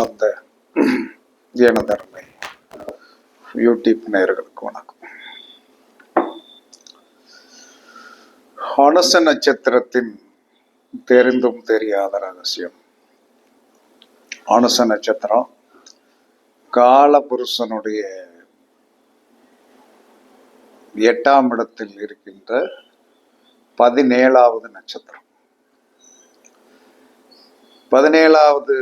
அன்பார்ந்த எனதருமை யூடியூப் நேயர்களுக்கு வணக்கம். அனுச நட்சத்திரத்தின் தெரிந்தும் தெரியாத ரகசியம். அனுச நட்சத்திரம் காலபுருஷனுடைய எட்டாம் இடத்தில் இருக்கின்ற பதினேழாவது நட்சத்திரம். பதினேழாவது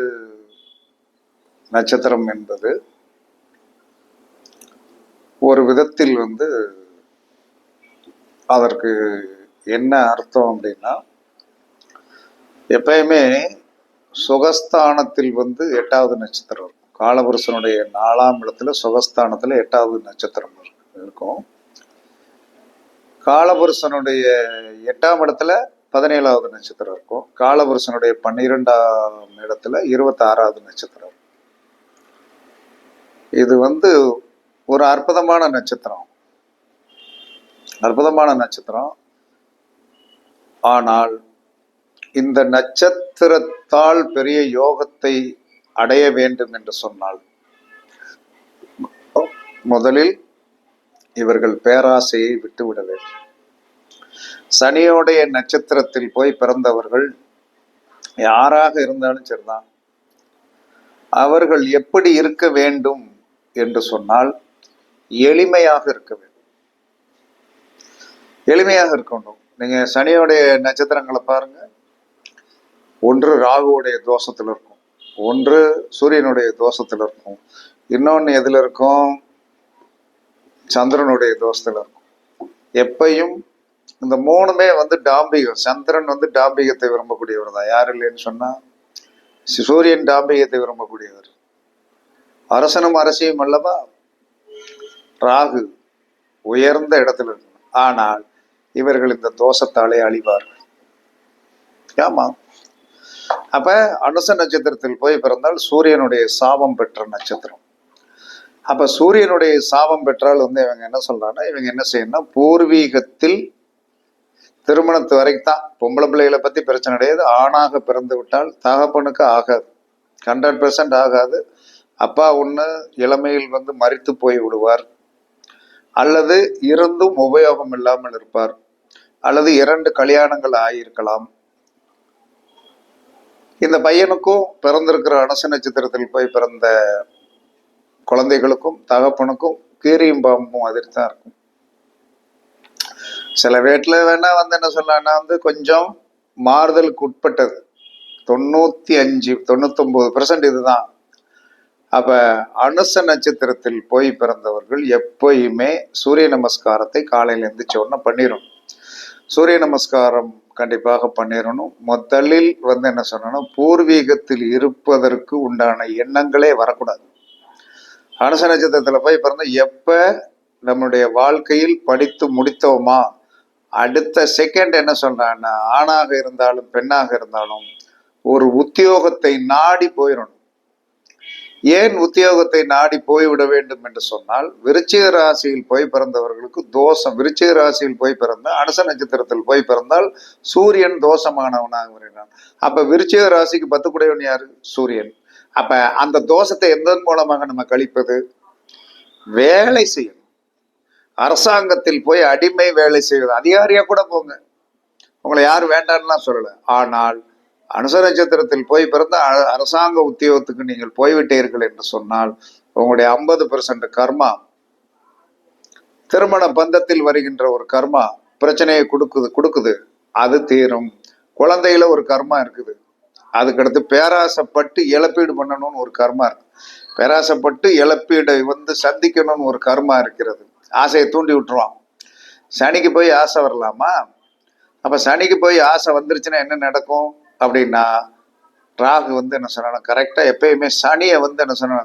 நட்சத்திரம் என்பது ஒரு விதத்தில் வந்து அதற்கு என்ன அர்த்தம் அப்படின்னா எப்பயுமே சுகஸ்தானத்தில் வந்து எட்டாவது நட்சத்திரம் இருக்கும் காலபுருஷனுடைய நாலாம் இடத்துல சுகஸ்தானத்தில் எட்டாவது நட்சத்திரம் இருக்கும் காலபுருஷனுடைய எட்டாம் இடத்துல பதினேழாவது நட்சத்திரம் இருக்கும் காலபுருஷனுடைய பன்னிரெண்டாம் இடத்துல இருபத்தி ஆறாவது நட்சத்திரம் இருக்கும். இது வந்து ஒரு அற்புதமான நட்சத்திரம். அற்புதமான நட்சத்திரம். ஆனால் இந்த நட்சத்திரத்தால் பெரிய யோகத்தை அடைய வேண்டும் என்று சொன்னால் முதலில் இவர்கள் பேராசையை விட்டுவிட வேண்டும். சனியோடைய நட்சத்திரத்தில் போய் பிறந்தவர்கள் யாராக இருந்தாலும் சரிதான். அவர்கள் எப்படி இருக்க வேண்டும் என்று சொன்னால் எளிமையாக இருக்க வேண்டும். எளிமையாக இருக்கணும் நீங்க சனியோடைய நட்சத்திரங்களை பாருங்க. ஒன்று ராகுவுடைய தோஷத்துல இருக்கும். ஒன்று சூரியனுடைய தோஷத்துல இருக்கும். இன்னொன்று எதுல இருக்கும்? சந்திரனுடைய தோஷத்துல இருக்கும். எப்பையும் இந்த மூணுமே வந்து டாம்பிகம். சந்திரன் வந்து டாம்பிகத்தை விரும்பக்கூடியவர் தான். யார் இல்லைன்னு சொன்னா சூரியன் டாம்பிகத்தை விரும்பக்கூடியவர். அரசனும் அரசியும் அல்லவா? ராகு உயர்ந்த இடத்துல இருக்கணும். ஆனால் இவர்கள் இந்த தோஷத்தாலே அழிவார்கள். ஆமா. அப்ப அனுச நட்சத்திரத்தில் போய் பிறந்தால் சூரியனுடைய சாபம் பெற்ற நட்சத்திரம். அப்ப சூரியனுடைய சாபம் பெற்றால் வந்து இவங்க என்ன சொல்றாங்கன்னா இவங்க என்ன செய்யணும் பூர்வீகத்தில் திருமணத்து வரைக்கும் தான் பொம்பளை பிள்ளைகளை பத்தி பிரச்சனை கிடையாது. ஆணாக பிறந்து விட்டால் தகப்பனுக்கு ஆகாது. ஹண்ட்ரட் பெர்சன்ட் ஆகாது. அப்பா ஒன்று இளமையில் வந்து மறித்து போய் விடுவார். அல்லது இருந்தும் உபயோகம் இல்லாமல் இருப்பார். அல்லது இரண்டு கல்யாணங்கள் ஆகியிருக்கலாம் இந்த பையனுக்கும் பிறந்திருக்கிற அனுச நட்சத்திரத்தில் போய் பிறந்த குழந்தைகளுக்கும் தகப்பனுக்கும் கீரியும் பாம்பும் அதிர் தான் இருக்கும். சில வீட்டில் வேணா வந்து என்ன சொல்லலாம்னா வந்து கொஞ்சம் மாறுதலுக்கு உட்பட்டது. தொண்ணூற்றி அஞ்சு தொண்ணூத்தொம்பது பெர்சன்ட் இதுதான். அப்ப அனுச நட்சத்திரத்தில் போய் பிறந்தவர்கள் எப்பயுமே சூரிய நமஸ்காரத்தை காலையில எந்திரிச்ச உடனே பண்ணிடணும் சூரிய நமஸ்காரம் கண்டிப்பாக பண்ணிடணும் முதலில் வந்து என்ன சொன்னோம்னா பூர்வீகத்தில் இருப்பதற்கு உண்டான எண்ணங்களே வரக்கூடாது. அனுச நட்சத்திரத்துல போய் பிறந்த எப்ப நம்மளுடைய வாழ்க்கையில் படித்து முடித்தோமா? அடுத்த செகண்ட் என்ன சொல்றான்னா ஆணாக இருந்தாலும் பெண்ணாக இருந்தாலும் ஒரு உத்தியோகத்தை நாடி போயிடணும் ஏன் உத்தியோகத்தை நாடி போய்விட வேண்டும் என்று சொன்னால் விருச்சிக ராசியில் போய் பிறந்தவர்களுக்கு தோஷம் விருச்சிக ராசியில் போய் பிறந்த அனுச நட்சத்திரத்தில் போய் பிறந்தால் சூரியன் தோஷமானவனாக வருகிறான். அப்ப விருச்சிக ராசிக்கு பத்து குடையவன் யாரு? சூரியன். அப்ப அந்த தோஷத்தை எந்தன் மூலமாக நம்ம கழிப்பது? வேலை செய்யணும். அரசாங்கத்தில் போய் அடிமை வேலை செய்வது. அதிகாரியா கூட போங்க. உங்களை யாரும் வேண்டாம்லாம் சொல்லல. ஆனால் அனுச நட்சத்திரத்தில் போய் பிறந்த அ- அரசாங்க உத்தியோகத்துக்கு நீங்கள் போய்விட்டீர்கள் என்று சொன்னால் உங்களுடைய ஐம்பது பெர்சன்ட் கர்மா திருமண பந்தத்தில் வருகின்ற ஒரு கர்மா பிரச்சனையை கொடுக்குது கொடுக்குது. அது தீரும். குழந்தையில ஒரு கர்மா இருக்குது. அதுக்கடுத்து பேராசைப்பட்டு இழப்பீடு பண்ணணும்னு ஒரு கர்மா இருக்கு. பேராசைப்பட்டு இழப்பீடை வந்து சந்திக்கணும்னு ஒரு கர்மா இருக்கிறது. ஆசையை தூண்டி விட்டுருவான். சனிக்கு போய் ஆசை வரலாமா? அப்ப சனிக்கு போய் ஆசை வந்துருச்சுன்னா என்ன நடக்கும்? அப்படின்னா ராகு வந்து என்ன சொன்னா கரெக்டாக எப்பயுமே சனியை வந்து என்ன சொன்னா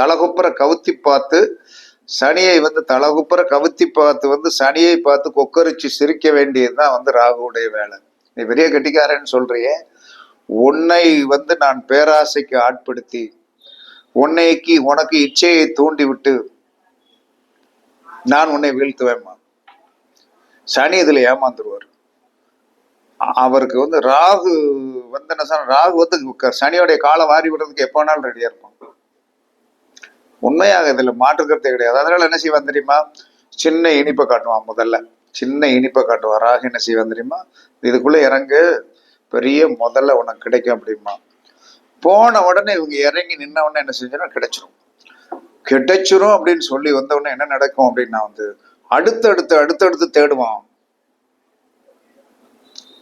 தலகுப்புற கவுத்தி பார்த்து சனியை வந்து தலகுப்புற கவுத்தி பார்த்து வந்து சனியை பார்த்து கொக்கரிச்சு சிரிக்க வேண்டியதுதான் வந்து ராகுவுடைய வேலை. நீ பெரிய கட்டிக்காரன்னு சொல்றியே. உன்னை வந்து நான் பேராசைக்கு ஆட்படுத்தி உன்னைக்கு உனக்கு இச்சையை தூண்டி விட்டு நான் உன்னை வீழ்த்துவேம்மா. சனி இதில் ஏமாந்துருவார். அவருக்கு வந்து ராகு வந்து என்ன சொன்ன ராகு வந்து சனியோடைய காலை வாரி விடுறதுக்கு எப்போ வேணாலும் ரெடியா இருக்கும் உண்மையாக இதில் மாற்று கருத்தே கிடையாது. அதனால என்ன செய்வான் தெரியுமா? சின்ன இனிப்பை காட்டுவான் முதல்ல. சின்ன இனிப்பை காட்டுவான். ராகு என்ன செய்வான் தெரியுமா? இதுக்குள்ள இறங்கு பெரிய முதல்ல உனக்கு கிடைக்கும் அப்படிமா போன உடனே இவங்க இறங்கி நின்ன உடனே என்ன செஞ்சோன்னா கிடைச்சிரும். கிடைச்சிரும் அப்படின்னு சொல்லி வந்த உடனே என்ன நடக்கும் அப்படின்னா வந்து அடுத்தடுத்து அடுத்தடுத்து தேடுவான்.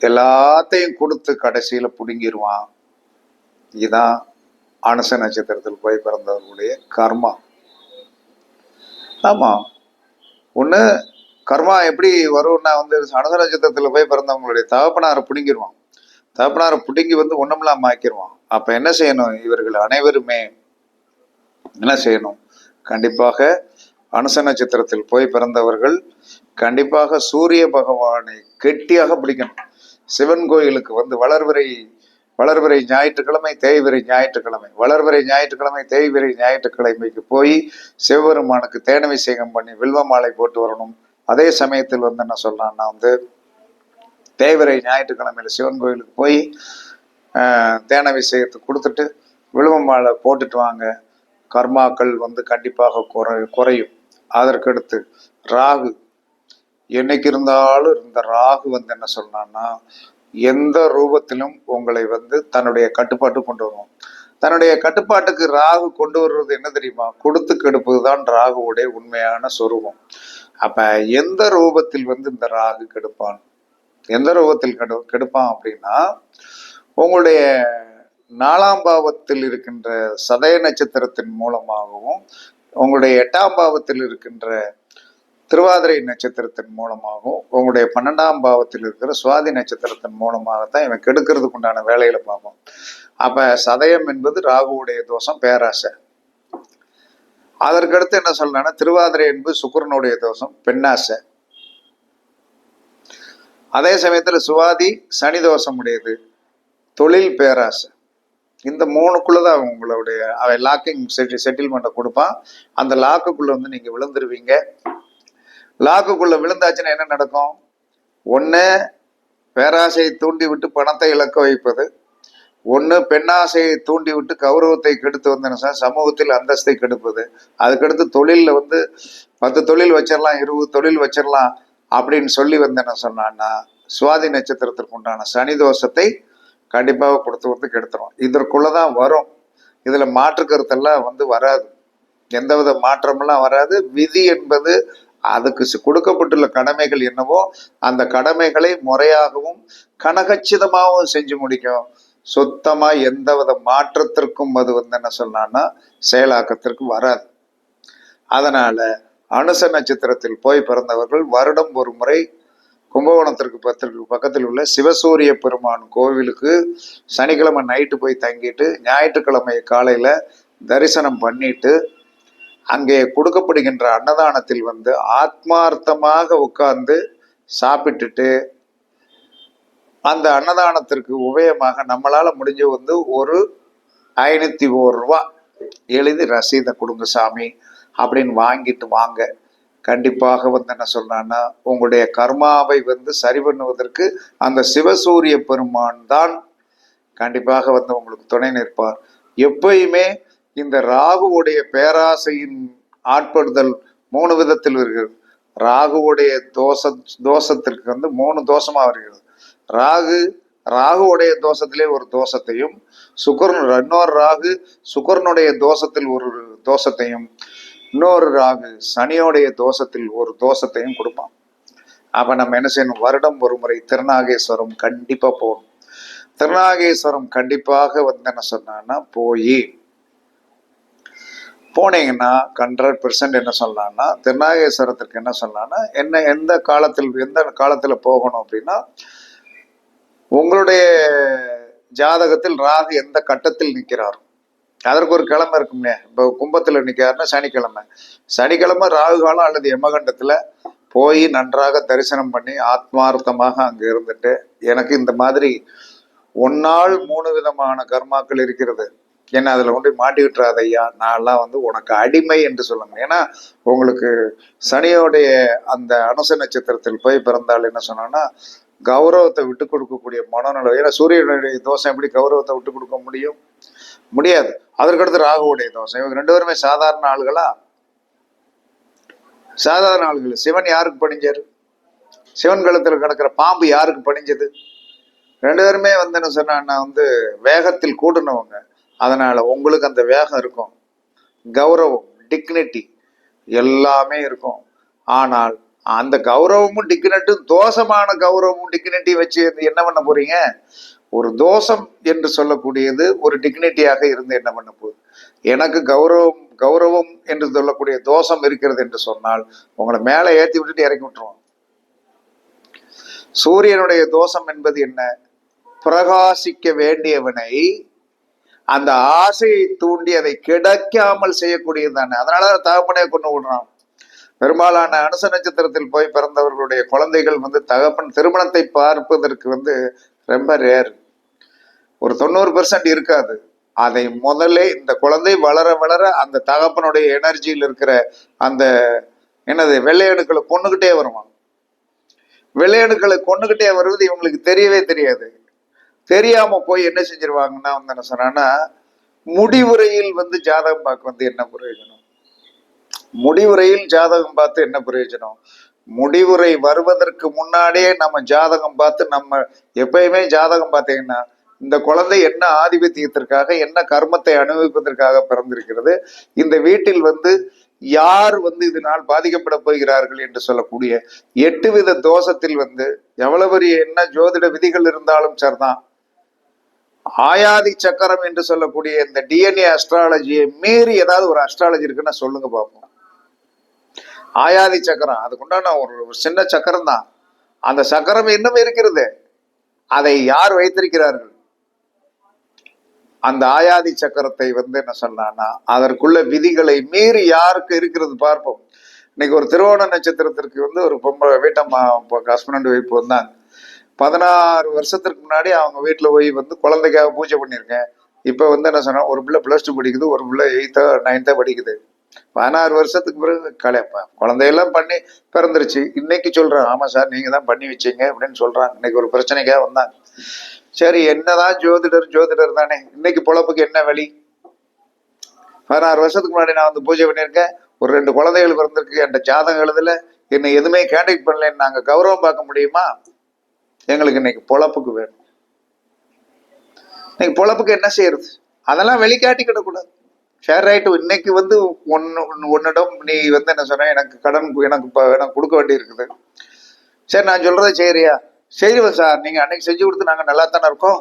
எல்லாத்தையும் கொடுத்து கடைசியில் பிடுங்கிடுவான் இதுதான் அனுச நட்சத்திரத்தில் போய் பிறந்தவர்களுடைய கர்மா. ஆமாம் ஒன்று கர்மா எப்படி வரும்னா வந்து அனுச நட்சத்திரத்தில் போய் பிறந்தவங்களுடைய தகப்பனாரை பிடுங்கிடுவான் தகப்பனாரை பிடுங்கி வந்து ஒண்ணுமில்லாம ஆக்கிடுவான் அப்போ என்ன செய்யணும்? இவர்கள் அனைவருமே என்ன செய்யணும்? கண்டிப்பாக அனுச நட்சத்திரத்தில் போய் பிறந்தவர்கள் கண்டிப்பாக சூரிய பகவானை கெட்டியாக பிடிக்கணும். சிவன் கோயிலுக்கு வந்து வளர்விரை வளர்விரை ஞாயிற்றுக்கிழமை தேய்விரை ஞாயிற்றுக்கிழமை. வளர்விரை ஞாயிற்றுக்கிழமை தேய்விரை ஞாயிற்றுக்கிழமைக்கு போய் சிவபெருமானுக்கு தேனவிசேகம் பண்ணி வில்வ மாலை போட்டு வரணும். அதே சமயத்தில் வந்து என்ன சொல்றான்னா வந்து தேய்விரை ஞாயிற்றுக்கிழமையில சிவன் கோயிலுக்கு போய் தேனவிசேகத்தை கொடுத்துட்டு வில்வ மாலை போட்டுட்டு வாங்க. கர்மாக்கள் வந்து கண்டிப்பாக குறை குறையும். அதற்கடுத்து ராகு என்னைக்கு இருந்தாலும் இந்த ராகு வந்து என்ன சொன்னான்னா எந்த ரூபத்திலும் உங்களை வந்து தன்னுடைய கட்டுப்பாட்டு கொண்டு வரும். தன்னுடைய கட்டுப்பாட்டுக்கு ராகு கொண்டு வர்றது என்ன தெரியுமா? கொடுத்து கெடுப்பது தான் ராகுவுடைய உண்மையான சொரூபம். அப்ப எந்த ரூபத்தில் வந்து இந்த ராகு கெடுப்பான்? எந்த ரூபத்தில் கெடு கெடுப்பான் அப்படின்னா உங்களுடைய நாலாம் பாவத்தில் இருக்கின்ற சதய நட்சத்திரத்தின் மூலமாகவும் உங்களுடைய எட்டாம் பாவத்தில் இருக்கின்ற திருவாதிரை நட்சத்திரத்தின் மூலமாகவும் உங்களுடைய பன்னெண்டாம் பாவத்தில் இருக்கிற சுவாதி நட்சத்திரத்தின் மூலமாகத்தான் இவன் கெடுக்கிறதுக்கு உண்டான வேலைகளை பார்ப்போம். அப்ப சதயம் என்பது ராகுவுடைய தோஷம் பேராசை. அதற்கடுத்து என்ன சொல்லலாம்னா திருவாதிரை என்பது சுக்கிரனுடைய தோஷம் பெண்ணாசை. அதே சமயத்தில் சுவாதி சனி தோஷம் உடையது தொழில் பேராசை. இந்த மூணுக்குள்ளதான் உங்களுடைய அவன் லாக்கிங் செட்டில்மெண்ட்டை கொடுப்பான். அந்த லாக்குக்குள்ள வந்து நீங்க விழுந்துருவீங்க. லாக்குக்குள்ள விழுந்தாச்சுன்னா என்ன நடக்கும்? ஒன்று பேராசையை தூண்டி விட்டு பணத்தை இழக்க வைப்பது. ஒன்று பெண்ணாசையை தூண்டி விட்டு கௌரவத்தை கெடுத்து வந்தேன்னு சமூகத்தில் அந்தஸ்தை கெடுப்பது. அதுக்கடுத்து தொழிலில் வந்து பத்து தொழில் வச்சிடலாம் இருபது தொழில் வச்சிடலாம் அப்படின்னு சொல்லி வந்தேன்னு சொன்னான்னா சுவாதி நட்சத்திரத்திற்கு உண்டான சனி தோஷத்தை கண்டிப்பாக கொடுத்து வந்து கெடுத்துரும். இதற்குள்ளதான் வரும். இதில் மாற்று கருத்தெல்லாம் வந்து வராது. எந்தவித மாற்றமெல்லாம் வராது. விதி என்பது அதுக்கு கொடுக்கப்பட்டுள்ள கடமைகள் என்னவோ அந்த கடமைகளை முறையாகவும் கனகச்சிதமாகவும் செஞ்சு முடிக்கும். சுத்தமா எந்தவித மாற்றத்திற்கும் அது வந்து என்ன சொன்னான்னா செயலாக்கத்திற்கு வராது. அதனால அனுச நட்சத்திரத்தில் போய் பிறந்தவர்கள் வருடம் ஒரு முறை கும்பகோணத்திற்கு பத்திற்கு பக்கத்தில் உள்ள சிவசூரிய பெருமான் கோவிலுக்கு சனிக்கிழமை நைட்டு போய் தங்கிட்டு ஞாயிற்றுக்கிழமை காலையில தரிசனம் பண்ணிட்டு அங்கே கொடுக்கப்படுகின்ற அன்னதானத்தில் வந்து ஆத்மார்த்தமாக உட்கார்ந்து சாப்பிட்டுட்டு அந்த அன்னதானத்திற்கு உபயமாக நம்மளால் முடிஞ்ச வந்து ஒரு ஐநூத்தி ஒரு ரூபா எழுதி ரசீதை கொடுங்க சாமி அப்படின்னு வாங்கிட்டு வாங்க. கண்டிப்பாக வந்து என்ன சொல்றான்னா உங்களுடைய கர்மாவை வந்து சரி பண்ணுவதற்கு அந்த சிவசூரிய பெருமான் தான் கண்டிப்பாக வந்து உங்களுக்கு துணை நிற்பார். எப்பயுமே இந்த ராகுவுடைய பேராசையின் ஆட்படுதல் மூணு விதத்தில் வருகிறது. ராகுவுடைய தோச தோஷத்திற்கு வந்து மூணு தோஷமா வருகிறது. ராகு ராகுவுடைய தோஷத்திலே ஒரு தோஷத்தையும் சுக்கரன் இன்னொரு ராகு சுக்கரனுடைய தோஷத்தில் ஒரு தோஷத்தையும் இன்னொரு ராகு சனியோடைய தோஷத்தில் ஒரு தோஷத்தையும் கொடுப்பான். அப்ப நம்ம என்ன செய்யணும்? வருடம் ஒரு முறை திருநாகேஸ்வரம் கண்டிப்பா போகணும். திருநாகேஸ்வரம் கண்டிப்பாக வந்து என்ன சொன்னான்னா போய். போனீங்கன்னா ஹண்ட்ரட் பெர்சன்ட் என்ன சொல்லலாம்னா திருநாகேஸ்வரத்திற்கு என்ன சொல்லலாம்னா என்ன எந்த காலத்தில் எந்த காலத்தில் போகணும் அப்படின்னா உங்களுடைய ஜாதகத்தில் ராகு எந்த கட்டத்தில் நிற்கிறார். அதற்கு ஒரு கிழமை இருக்கும்லையே இப்போ கும்பத்தில் நிற்கிறாருன்னா சனிக்கிழமை. சனிக்கிழமை ராகு காலம் அல்லது யமகண்டத்தில் போய் நன்றாக தரிசனம் பண்ணி ஆத்மார்த்தமாக அங்கே இருந்துட்டு எனக்கு இந்த மாதிரி ஒன்னால் மூணு விதமான கர்மாக்கள் இருக்கிறது. என்ன அதில் கொண்டு போய் மாட்டி விட்டுறாத ஐயா நான்லாம் வந்து உனக்கு அடிமை என்று சொல்லுங்க ஏன்னா உங்களுக்கு சனியோடைய அந்த அனுச நட்சத்திரத்தில் போய் பிறந்தால் என்ன சொன்னோன்னா கௌரவத்தை விட்டு கொடுக்கக்கூடிய மனநிலை. ஏன்னா சூரியனுடைய தோஷம் எப்படி கௌரவத்தை விட்டு கொடுக்க முடியும்? முடியாது. அதற்கடுத்து ராகுவுடைய தோஷம். இவங்க ரெண்டு பேருமே சாதாரண ஆளுகளா? சாதாரண ஆளுகள். சிவன் யாருக்கு பணிஞ்சார்? சிவன் கழுத்தில் கிடக்கிற பாம்பு யாருக்கு பணிஞ்சது? ரெண்டு பேருமே வந்து என்ன சொன்னா வந்து வேகத்தில் கூடுனவங்க. அதனால் உங்களுக்கு அந்த வேகம் இருக்கும். கௌரவம் டிக்னிட்டி எல்லாமே இருக்கும். ஆனால் அந்த கௌரவமும் டிக்னட்டும் தோஷமான கௌரவமும் டிக்னிட்டி வச்சு என்ன பண்ண போறீங்க? ஒரு தோஷம் என்று சொல்லக்கூடியது ஒரு டிக்னிட்டியாக இருந்து என்ன பண்ண போகுது? எனக்கு கௌரவம் கௌரவம் என்று சொல்லக்கூடிய தோஷம் இருக்கிறது என்று சொன்னால் உங்களை மேலே ஏற்றி விட்டுட்டு இறக்கி விட்டுருவோம். சூரியனுடைய தோஷம் என்பது என்ன? பிரகாசிக்க வேண்டியவனை அந்த ஆசையை தூண்டி அதை கிடைக்காமல் செய்யக்கூடியது தானே. அதனால தகப்பனே கொண்டு விடுறான். பெரும்பாலான அனுச நட்சத்திரத்தில் போய் பிறந்தவர்களுடைய குழந்தைகள் வந்து தகப்பன் திருமணத்தை பார்ப்பதற்கு வந்து ரொம்ப ரேர் ஒரு தொண்ணூறு பெர்சன்ட் இருக்காது. அதை முதல்ல இந்த குழந்தை வளர வளர அந்த தகப்பனுடைய எனர்ஜியில் இருக்கிற அந்த என்னது வெள்ளையணுக்களை கொண்டுகிட்டே வருவான். வெள்ளையணுக்களை கொண்டுகிட்டே வருவது இவங்களுக்கு தெரியவே தெரியாது. தெரியாம போய் என்ன செஞ்சிருவாங்கன்னா வந்து என்ன சொன்னான்னா முடிவுரையில் வந்து ஜாதகம் பார்க்க வந்து என்ன பிரயோஜனம்? முடிவுரையில் ஜாதகம் பார்த்து என்ன பிரயோஜனம்? முடிவுரை வருவதற்கு முன்னாடியே நம்ம ஜாதகம் பார்த்து நம்ம எப்பயுமே ஜாதகம் பார்த்தீங்கன்னா இந்த குழந்தை என்ன ஆதிபத்தியத்திற்காக என்ன கர்மத்தை அனுபவிப்பதற்காக பிறந்திருக்கிறது இந்த வீட்டில் வந்து யார் வந்து இதனால் பாதிக்கப்பட போகிறார்கள் என்று சொல்லக்கூடிய எட்டு வித தோஷத்தில் வந்து எவ்வளவு பெரிய என்ன ஜோதிட விதிகள் இருந்தாலும் சரிதான். ஆயாதி சக்கரம் என்று சொல்லக்கூடிய இந்த டிஎன்ஏ அஸ்ட்ராலஜியை மீறி ஏதாவது ஒரு அஸ்ட்ராலஜி இருக்குன்னா சொல்லுங்க பார்ப்போம் ஆயாதி சக்கரம் அதுக்குண்டான ஒரு சின்ன சக்கரம் தான் அந்த சக்கரம் இன்னும் இருக்கிறது. அதை யார் வைத்திருக்கிறார்கள்? அந்த ஆயாதி சக்கரத்தை வந்து என்ன சொன்னான்னா அதற்குள்ள விதிகளை மீறி யாருக்கு இருக்கிறது பார்ப்போம். இன்னைக்கு ஒரு திருவோண நட்சத்திரத்திற்கு வந்து ஒரு பொம்பளை வீட்டம்மா ஹஸ்பண்ட் ஒய்ஃப் வந்தாங்க பதினாறு வருஷத்துக்கு முன்னாடி அவங்க வீட்டில் போய் வந்து குழந்தைக்காக பூஜை பண்ணியிருக்கேன். இப்போ வந்து என்ன சொன்னால் ஒரு பிள்ளை ப்ளஸ் டூ படிக்குது ஒரு பிள்ளை எயித்தோ நைன்த்தோ படிக்குது. பதினாறு வருஷத்துக்கு பிறகு கலையப்பா குழந்தையெல்லாம் பண்ணி பிறந்துருச்சு. இன்னைக்கு சொல்றேன் ஆமா சார் நீங்க தான் பண்ணி வச்சீங்க அப்படின்னு சொல்கிறாங்க இன்னைக்கு ஒரு பிரச்சனைக்காக வந்தாங்க. சரி என்னதான் ஜோதிடர் ஜோதிடர் தானே இன்னைக்கு பொழப்புக்கு என்ன வழி? பதினாறு வருஷத்துக்கு முன்னாடி நான் வந்து பூஜை பண்ணியிருக்கேன். ஒரு ரெண்டு குழந்தைகள் பிறந்திருக்கு என் ஜாதகம் எழுதல. என்னை எதுவுமே கேண்டக்ட் பண்ணலன்னு நாங்க கௌரவம் பார்க்க முடியுமா? எங்களுக்கு இன்னைக்கு பொழப்புக்கு வேணும். இன்னைக்கு பொழப்புக்கு என்ன செய்யறது? அதெல்லாம் வெளிக்காட்டிக்கிடக்கூடாது ஷேர் ரைட்டு இன்னைக்கு வந்து ஒன்னு ஒன்னிடம் நீ வந்து என்ன சொன்ன? எனக்கு கடன் எனக்கு இப்போ எனக்கு கொடுக்க வேண்டி இருக்குது. சரி நான் சொல்கிறத செய்யறியா? செய்வோம் சார் நீங்க அன்னைக்கு செஞ்சு கொடுத்து நாங்க நல்லா தானே இருக்கோம்?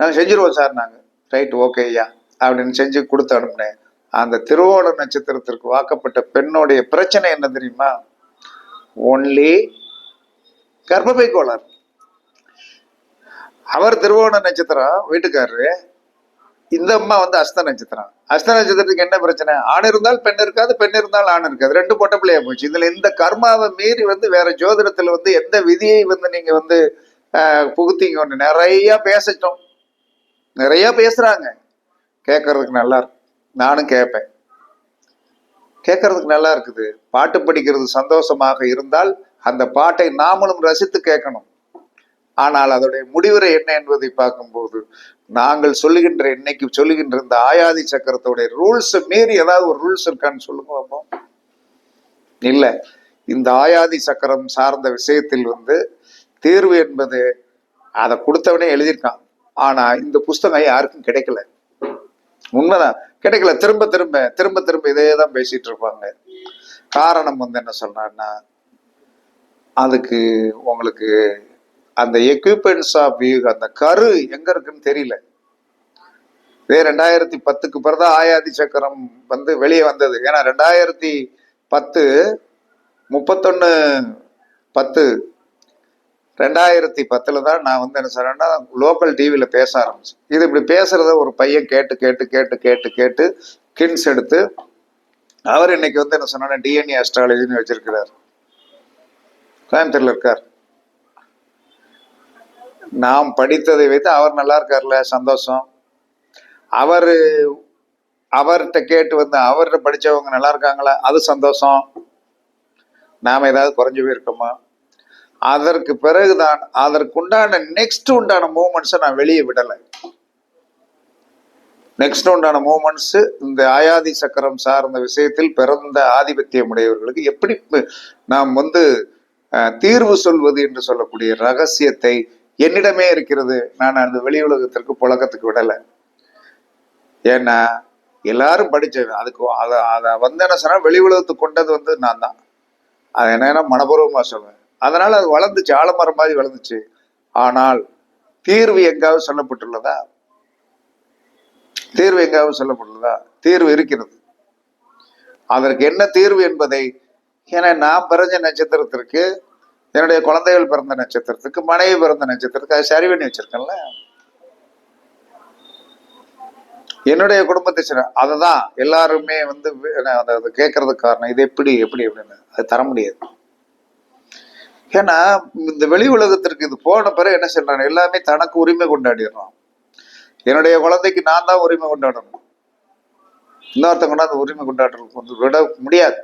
நாங்க செஞ்சிருவோம் சார் நாங்க. ரைட் ஓகே ஐயா. அப்படின்னு செஞ்சு கொடுத்து அனுப்புனேன் அந்த திருவோண நட்சத்திரத்திற்கு வாக்கப்பட்ட பெண்ணுடைய பிரச்சனை என்ன தெரியுமா? ஒன்லி கர்ப்பப்பை கோளாறு. அவர் திருவோண நட்சத்திரம் வீட்டுக்காரரு. இந்த அம்மா வந்து அஸ்த நட்சத்திரம். அஸ்த நட்சத்திரத்துக்கு என்ன பிரச்சனை? ஆண் இருந்தால் பெண் இருக்காது பெண் இருந்தால் ஆண் இருக்காது. ரெண்டு பொட்ட பிள்ளையா போச்சு. இதுல இந்த கர்மாவை மீறி வந்து வேற ஜோதிடத்துல வந்து எந்த விதியை வந்து நீங்க வந்து புகுத்திங்க புகுத்தீங்க ஒண்ணு நிறைய பேசிட்டோம். நிறைய பேசுறாங்க. கேட்கறதுக்கு நல்லா இருக்கு. நானும் கேட்பேன். கேட்கறதுக்கு நல்லா இருக்குது. பாட்டு படிக்கிறது சந்தோஷமாக இருந்தால் அந்த பாட்டை நாமளும் ரசித்து கேட்கணும். ஆனால் அதோடைய முடிவுரை என்ன என்பதை பார்க்கும்போது நாங்கள் சொல்லுகின்ற இன்னைக்கு சொல்லுகின்ற இந்த ஆயாதி சக்கரத்தோடைய ரூல்ஸை மீறி ஏதாவது ஒரு ரூல்ஸ் இருக்கான்னு சொல்லுங்க அப்போ இல்லை இந்த ஆயாதி சக்கரம் சார்ந்த விஷயத்தில் வந்து தீர்வு என்பது அதை கொடுத்தவனே எழுதியிருக்கான். ஆனா இந்த புஸ்தகம் யாருக்கும் கிடைக்கல. உண்மைதான். கிடைக்கல. திரும்ப திரும்ப திரும்ப திரும்ப இதே தான் பேசிட்டு இருப்பாங்க. காரணம் வந்து என்ன சொல்றான்னா அதுக்கு உங்களுக்கு அந்த எக்யூப்மெண்ட்ஸ் ஆஃப் வியூ அந்த கரு எங்க இருக்குன்னு தெரியல. இதே ரெண்டாயிரத்தி பத்துக்கு பிறகுதான் ஆயாதி சக்கரம் வந்து வெளியே வந்தது. ஏன்னா ரெண்டாயிரத்தி பத்து முப்பத்தொன்னு பத்து ரெண்டாயிரத்தி பத்துல தான் நான் வந்து என்ன சொன்னேன்னா லோக்கல் டிவியில பேச ஆரம்பிச்சேன். இது இப்படி பேசுறத ஒரு பையன் கேட்டு கேட்டு கேட்டு கேட்டு கேட்டு கின்ஸ் எடுத்து அவர் இன்னைக்கு வந்து என்ன சொன்னா டிஎன்ஏ அஸ்ட்ராலஜின்னு வச்சிருக்கிறார். கோயம்புத்தூர்ல இருக்கார். நாம் படித்ததை வைத்து அவர் நல்லா இருக்கார்ல சந்தோஷம். அவர் அவர்கிட்ட கேட்டு வந்து அவர்கிட்ட படித்தவங்க நல்லா இருக்காங்களா? அது சந்தோஷம். நாம் ஏதாவது குறைஞ்சு போயிருக்கோமா? அதற்கு பிறகுதான் அதற்குண்டான நெக்ஸ்ட் உண்டான மூமெண்ட்ஸை நான் வெளியே விடலை. நெக்ஸ்ட் உண்டான மூமெண்ட்ஸ் இந்த ஆயாதி சக்கரம் சார்ந்த விஷயத்தில் பிறந்த ஆதிபத்தியம் உடையவர்களுக்கு எப்படி நாம் வந்து தீர்வு சொல்வது என்று சொல்லக்கூடிய ரகசியத்தை என்னிடமே இருக்கிறது. நான் அந்த வெளி உலகத்திற்கு புழக்கத்துக்கு விடலை. ஏன்னா எல்லாரும் படிச்சது. அதுக்கு அதை அதை வந்து என்ன சொன்னா வெளி உலகத்துக்கு கொண்டது வந்து நான் தான். அது என்னன்னா மனப்பூர்வமா சொல்லுவேன் அதனால அது வளர்ந்துச்சு. ஆலமரம் மாதிரி வளர்ந்துச்சு. ஆனால் தீர்வு எங்காவது சொல்லப்பட்டுள்ளதா? தீர்வு எங்காவது சொல்லப்பட்டுள்ளதா? தீர்வு இருக்கிறது. அதற்கு என்ன தீர்வு என்பதை ஏன்னா நான் பிறந்த நட்சத்திரத்திற்கு என்னுடைய குழந்தைகள் பிறந்த நட்சத்திரத்துக்கு மனைவி பிறந்த நட்சத்திரத்துக்கு அது சரி பண்ணி வச்சிருக்கேன்ல? என்னுடைய குடும்பத்தை சரி அதுதான் எல்லாருமே வந்து அதை கேட்கறதுக்கு காரணம். இது எப்படி எப்படி அப்படின்னு அது தர முடியாது. ஏன்னா இந்த வெளி உலகத்திற்கு இது போன பிறகு என்ன சொல்றாங்க? எல்லாமே தனக்கு உரிமை கொண்டாடிடுறோம். என்னுடைய குழந்தைக்கு நான் தான் உரிமை கொண்டாடணும். இன்னொருத்தங்க அந்த உரிமை கொண்டாடுறதுக்கு வந்து விட முடியாது.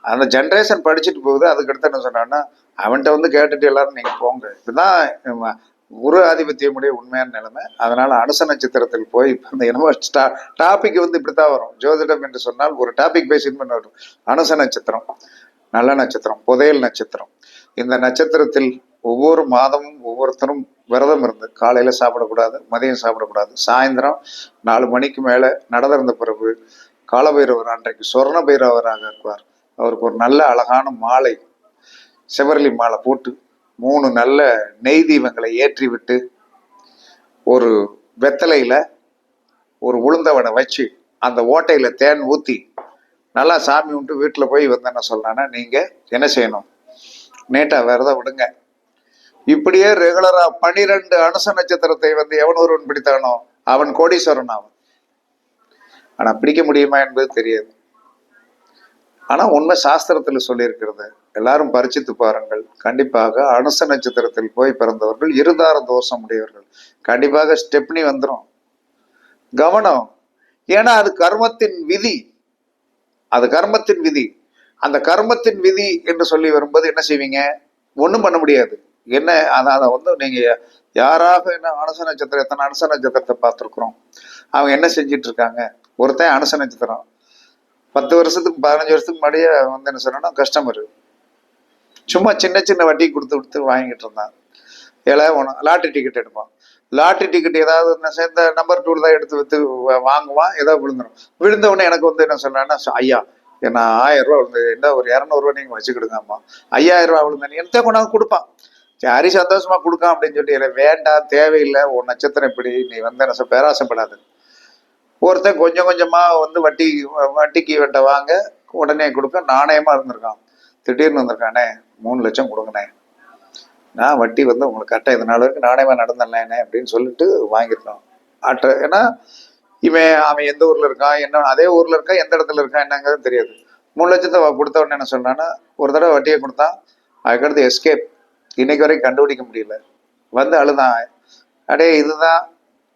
அந்த ஜென்ரேஷன் படிச்சுட்டு போகுது அதுக்கு அடுத்து என்ன சொன்னான்னா அவன்கிட்ட வந்து கேட்டுட்டு எல்லாரும் நீங்க போங்க. இதுதான் குரு ஆதிபத்தியமுடைய உண்மையான நிலைமை. அதனால அனுச நட்சத்திரத்தில் போய் இப்போ இந்த என்னமோ டாபிக் வந்து இப்படித்தான் வரும். ஜோதிடம் என்று சொன்னால் ஒரு டாபிக் பேசிட்டு வரும்? அனுச நட்சத்திரம் நல்ல நட்சத்திரம் புதையல் நட்சத்திரம். இந்த நட்சத்திரத்தில் ஒவ்வொரு மாதமும் ஒவ்வொருத்தரும் விரதம் இருந்து காலையில சாப்பிடக்கூடாது மதியம் சாப்பிடக்கூடாது. சாயந்தரம் நாலு மணிக்கு மேல நடந்திருந்த பிறகு காலபைரவர் அன்றைக்கு சொர்ண பைரவராக இருப்பார். அவருக்கு ஒரு நல்ல அழகான மாலை செவரளி மாலை போட்டு மூணு நல்ல நெய் தீபங்களை ஏற்றி விட்டு ஒரு வெத்தலையில் ஒரு உளுந்தவனை வச்சு அந்த ஓட்டையில் தேன் ஊற்றி நல்லா சாமி விட்டு வீட்டில் போய் வந்து என்ன சொல்றான்னா நீங்கள் என்ன செய்யணும்? நேட்டா விரதம் விடுங்க. இப்படியே ரெகுலராக பனிரெண்டு அனுச நட்சத்திரத்தை வந்து எவன் ஒருவன் பிடித்தானோ அவன் கோடீஸ்வரன் அவன் ஆனால் பிடிக்க முடியுமா என்பது தெரியாது. ஆனால் உண்மை சாஸ்திரத்தில் சொல்லியிருக்கிறது எல்லாரும் பரிச்சித்து பாருங்கள். கண்டிப்பாக அனுச நட்சத்திரத்தில் போய் பிறந்தவர்கள் இருதார தோஷம் உடையவர்கள். கண்டிப்பாக ஸ்டெப்னி வந்துடும் கவனம். ஏன்னா அது கர்மத்தின் விதி. அது கர்மத்தின் விதி. அந்த கர்மத்தின் விதி என்று சொல்லி வரும்போது என்ன செய்வீங்க? ஒன்றும் பண்ண முடியாது. என்ன? அதை அதை வந்து நீங்கள் யாராக என்ன அனுச நட்சத்திரம் எத்தனை அனுச நட்சத்திரத்தை பார்த்துருக்குறோம்? அவங்க என்ன செஞ்சிட்டு இருக்காங்க? ஒருத்தன் அனுச நட்சத்திரம். பத்து வருஷத்துக்கு பதினஞ்சு வருஷத்துக்கு முன்னாடியே வந்து என்ன சொன்னா கஸ்டமர் சும்மா சின்ன சின்ன வட்டி கொடுத்து கொடுத்து வாங்கிட்டு இருந்தான். ஏழை ஒன்று லாட்ரி டிக்கெட் எடுப்பான். லாட்ரி டிக்கெட் ஏதாவது என்ன சேர்ந்த நம்பர் டூ தான் எடுத்து வித்து வாங்குவான். ஏதாவது விழுந்துடும் விழுந்த உடனே எனக்கு வந்து என்ன சொன்னான்னா ஐயா என்ன ஆயிரம் ரூபா விழுந்தது. என்ன ஒரு இரநூறுவா நீங்க வச்சுக்கிடுங்கம்மா. ஐயாயிரம் ரூபா விழுந்தேன் என்கிட்ட கொண்டாந்து கொடுப்பான். சரி சந்தோஷமா கொடுக்கான் அப்படின்னு சொல்லி "இல்லை, வேண்டாம் தேவையில்லை. உன் நட்சத்திரம் இப்படி. நீ வந்து என்ன சொல் பேராசைப்படாது. ஒருத்தன் கொஞ்சம் கொஞ்சமாக வந்து வட்டி வட்டிக்கு வெட்ட வாங்க உடனே கொடுக்க நாணயமாக இருந்திருக்கான். திடீர்னு வந்திருக்கானே மூணு லட்சம் கொடுங்கண்ணே. நான் வட்டி வந்து உங்களுக்கு கரெக்டாக இது நாள் வரைக்கும் நாணயமா அப்படின்னு சொல்லிட்டு வாங்கியிருக்கான் ஆட்ட ஏன்னா இவன் அவன் எந்த ஊரில் இருக்கான் என்ன அதே ஊரில் இருக்கான் எந்த இடத்துல இருக்கான் என்னங்கிறது தெரியாது. மூணு லட்சத்தை கொடுத்த உடனே என்ன சொன்னான்னா ஒரு தடவை வட்டியை கொடுத்தான் அதுக்கடுத்து எஸ்கேப் இன்னைக்கு வரைக்கும் கண்டுபிடிக்க முடியல. வந்து அழுதான். அடே இதுதான்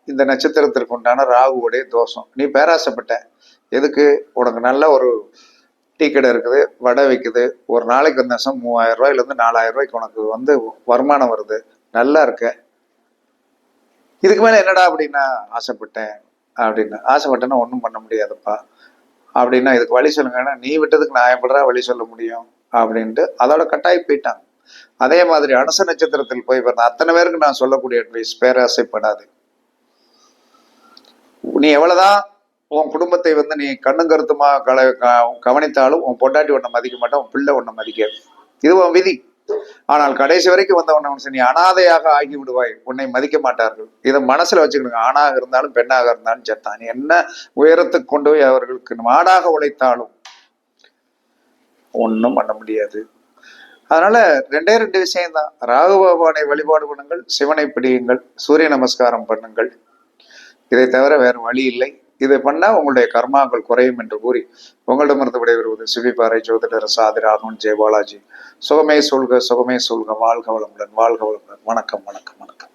இந்த நட்சத்திரத்திற்கு உண்டான ராகுவுடைய தோஷம். நீ பேராசைப்பட்ட. எதுக்கு? உனக்கு நல்ல ஒரு டீ கடை இருக்குது வடை விற்குது ஒரு நாளைக்கு வந்து நெசம் மூவாயிரம் ரூபாயிலேருந்து நாலாயிரம் ரூபாய்க்கு உனக்கு வந்து வருமானம் வருது. நல்லா இருக்க. இதுக்கு மேலே என்னடா அப்படின்னா ஆசைப்பட்டேன். அப்படின்னு. ஆசைப்பட்டேன்னா ஒன்றும் பண்ண முடியாதுப்பா. அப்படின்னா இதுக்கு வழி சொல்லுங்கன்னா நீ விட்டதுக்கு நான் எப்படா வழி சொல்ல முடியும். அப்படின்ட்டு அதோட கட்டாயி போயிட்டான். அதே மாதிரி அனுச நட்சத்திரத்தில் போய் பிறந்த அத்தனை பேருக்கு நான் சொல்லக்கூடிய அட்வைஸ் பேராசைப்படாது. நீ எவ்வளவுதான் உன் குடும்பத்தை வந்து நீ கண்ணும் கருத்துமா கல கவனித்தாலும் உன் பொண்டாட்டி உன்னை மதிக்க மாட்டான் உன் பிள்ளை உன்னை மதிக்காது. இது உன் விதி. ஆனால் கடைசி வரைக்கும் வந்த உன்னை நீ அனாதையாக ஆகி விடுவாய் உன்னை மதிக்க மாட்டார்கள். இதை மனசுல வச்சுக்கணுங்க. ஆணாக இருந்தாலும் பெண்ணாக இருந்தாலும் செத்தான். நீ என்ன உயரத்துக்கு கொண்டு போய் அவர்களுக்கு மாடாக உழைத்தாலும் ஒன்றும் பண்ண முடியாது. அதனால ரெண்டே ரெண்டு விஷயம்தான். ராகு பகவானை வழிபாடு பண்ணுங்கள் சிவனை பிடியுங்கள் சூரிய நமஸ்காரம் பண்ணுங்கள். இதை தவிர வேறு வழி இல்லை. இதை பண்ணா உங்களுடைய கர்மாக்கள் குறையும் என்று கூறி உங்களிடமிருந்து விடைபெறுவது சிவிபாறை ஜோதிடர் சாதி ராகவன் ஜெய பாலாஜி சுகமே சொல்க சுகமே சொல்க வாழ்க வளமுடன் வாழ்க வளமுடன். வணக்கம் வணக்கம் வணக்கம்.